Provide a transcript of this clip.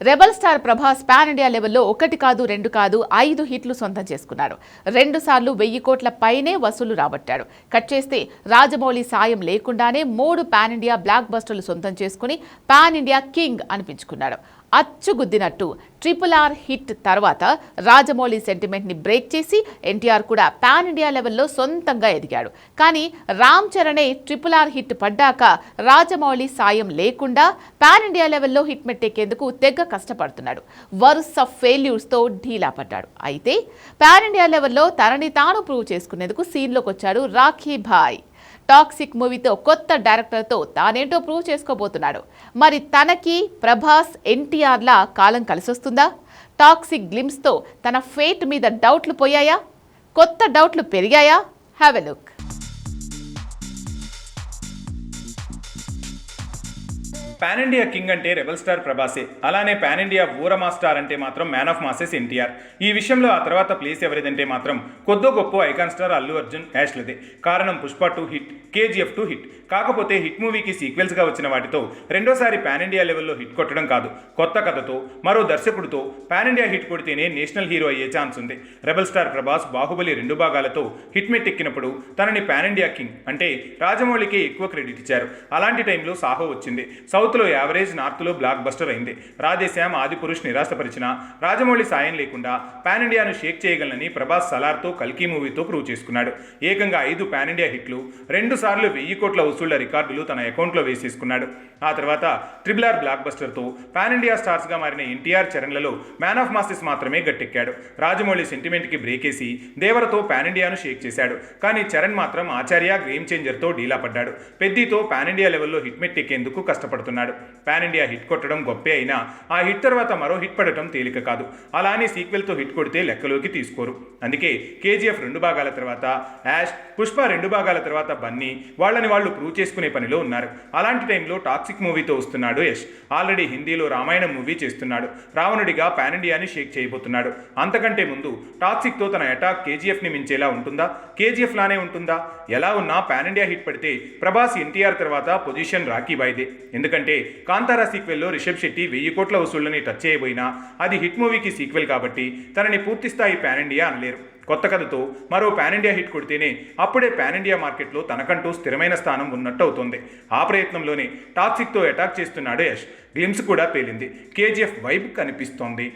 Rebel star Prabhas pan India లెవెల్లో ఒకటి కాదు రెండు కాదు ఐదు హిట్లు సొంతం చేసుకున్నారు. రెండు సార్లు వెయ్యి కోట్ల పైనే వసూలు రాబట్టాడు. కట్ చేస్తే రాజమౌళి సాయం లేకుండానే మూడు పాన్ ఇండియా బ్లాక్ బస్టర్లు సొంతం చేసుకుని పాన్ ఇండియా కింగ్ అనిపించుకున్నాడు అచ్చుగుద్దినట్టు. ట్రిపుల్ ఆర్ హిట్ తర్వాత రాజమౌళి సెంటిమెంట్ని బ్రేక్ చేసి ఎన్టీఆర్ కూడా పాన్ ఇండియా లెవెల్లో సొంతంగా ఎదిగాడు. కానీ రామ్ చరణే ట్రిపుల్ ఆర్ హిట్ పడ్డాక రాజమౌళి సాయం లేకుండా పాన్ ఇండియా లెవెల్లో హిట్ మెట్టేకేందుకు తెగ కష్టపడుతున్నాడు. వరుస ఫెయిల్యూర్స్తో ఢీలా పడ్డాడు. అయితే పాన్ ఇండియా లెవెల్లో తనని తాను ప్రూవ్ చేసుకునేందుకు సీన్లోకి వచ్చాడు రాఖీ భాయ్ టాక్సిక్ మూవీతో కొత్త డైరెక్టర్తో తానేంటో ప్రూవ్ చేసుకోబోతున్నాడు. మరి తనకి ప్రభాస్ ఎన్టీఆర్లా కాలం కలిసొస్తుందా? టాక్సిక్ గ్లిమ్స్తో తన ఫేట్ మీద డౌట్లు పోయాయా? కొత్త డౌట్లు పెరిగాయా? Have a look. Pan India king అంటే రెబల్ స్టార్ ప్రభాసే. అలానే పాన్ ఇండియా ఊరమా స్టార్ అంటే మాత్రం మ్యాన్ ఆఫ్ మాసెస్ ఎన్టీఆర్. ఈ విషయంలో ఆ తర్వాత ప్లేస్ ఎవరిదంటే మాత్రం కొద్దో గొప్ప ఐకాన్ స్టార్ అల్లు అర్జున్ యాష్లదే. కారణం Pushpa two hit KGF two hit. కాకపోతే హిట్ మూవీకి సీక్వెల్స్గా వచ్చిన వాటితో రెండోసారి పాన్ ఇండియా లెవెల్లో హిట్ కొట్టడం కాదు. కొత్త కథతో మరో దర్శకుడితో పాన్ ఇండియా హిట్ కొడితేనే నేషనల్ హీరో అయ్యే ఛాన్స్ ఉంది. రెబల్ స్టార్ ప్రభాస్ బాహుబలి రెండు భాగాలతో హిట్ మెట్ ఎక్కినప్పుడు తనని పాన్ ఇండియా కింగ్ అంటే రాజమౌళికే ఎక్కువ క్రెడిట్ ఇచ్చారు. అలాంటి టైంలో సాహో వచ్చింది. సౌత్ సౌత్లో యావరేజ్ నార్త్లో బ్లాక్ బస్టర్ అయింది. రాధేశ్యామ్ ఆదిపురుష్ నిరాశపరిచిన రాజమౌళి సాయం లేకుండా పాన్ ఇండియాను షేక్ చేయగలనని ప్రభాస్ సలార్తో కల్కి మూవీతో ప్రూవ్ చేసుకున్నాడు. ఏకంగా ఐదు పాన్ ఇండియా హిట్లు రెండు సార్లు వెయ్యి కోట్ల వసూళ్ళ రికార్డులు తన అకౌంట్లో వేసేసుకున్నాడు. ఆ తర్వాత ట్రిబుల్ ఆర్ బ్లాక్ బస్టర్తో పాన్ ఇండియా స్టార్స్గా మారిన ఎన్టీఆర్ చరణ్లలో మ్యాన్ ఆఫ్ మాసెస్ మాత్రమే గట్టెక్కాడు. రాజమౌళి సెంటిమెంట్కి బ్రేక్ వేసి దేవరతో పాన్ ఇండియాను షేక్ చేశాడు. కానీ చరణ్ మాత్రం ఆచార్య గేమ్ చేంజర్తో డీలా పడ్డాడు. పెద్దితో పాన్ ఇండియా లెవెల్లో హిట్మెట్ ఎక్కేందుకు కష్టపడుతున్నాడు. పాన్ ఇండియా హిట్ కొట్టడం గొప్పే అయినా ఆ హిట్ తర్వాత మరో హిట్ పడటం తేలిక కాదు. అలానే సీక్వెల్తో హిట్ కొడితే లెక్కలోకి తీసుకోరు. అందుకే కేజీఎఫ్ రెండు భాగాల తర్వాత యాష్ పుష్ప రెండు భాగాల తర్వాత బన్నీ వాళ్ళని వాళ్ళు ప్రూవ్ చేసుకునే పనిలో ఉన్నారు. అలాంటి టైంలో టాక్సిక్ మూవీతో వస్తున్నాడు యష్ ఆల్రెడీ హిందీలో రామాయణం మూవీ చేస్తున్నాడు. రావణుడిగా పాన్ ఇండియాని షేక్ చేయబోతున్నాడు. అంతకంటే ముందు టాక్సిక్తో తన అటాక్ కేజీఎఫ్ని మించేలా ఉంటుందా? కేజీఎఫ్ లానే ఉంటుందా? ఎలా ఉన్నా పాన్ ఇండియా హిట్ పడితే ప్రభాస్ ఎన్టీఆర్ తర్వాత పొజిషన్ రాకీ బాయ్దే. ఎందుకంటే కాంతారా సీక్వెల్లో రిషబ్ శెట్టి వెయ్యి కోట్ల వసూళ్ళని టచ్ చేయబోయినా అది హిట్ మూవీకి సీక్వెల్ కాబట్టి తనని పూర్తిస్థాయి పాన్ ఇండియా అనలేరు. కొత్త కథతో మరో పాన్ ఇండియా హిట్ కొడితేనే అప్పుడే పాన్ ఇండియా మార్కెట్లో తనకంటూ స్థిరమైన స్థానం ఉన్నట్టు అవుతుంది ఆ ప్రయత్నంలోనే టాక్సిక్తో అటాక్ చేస్తున్నాడు యష్. గ్లిమ్స్ కూడా పేలింది. కేజీఎఫ్ వైబ్ కనిపిస్తోంది.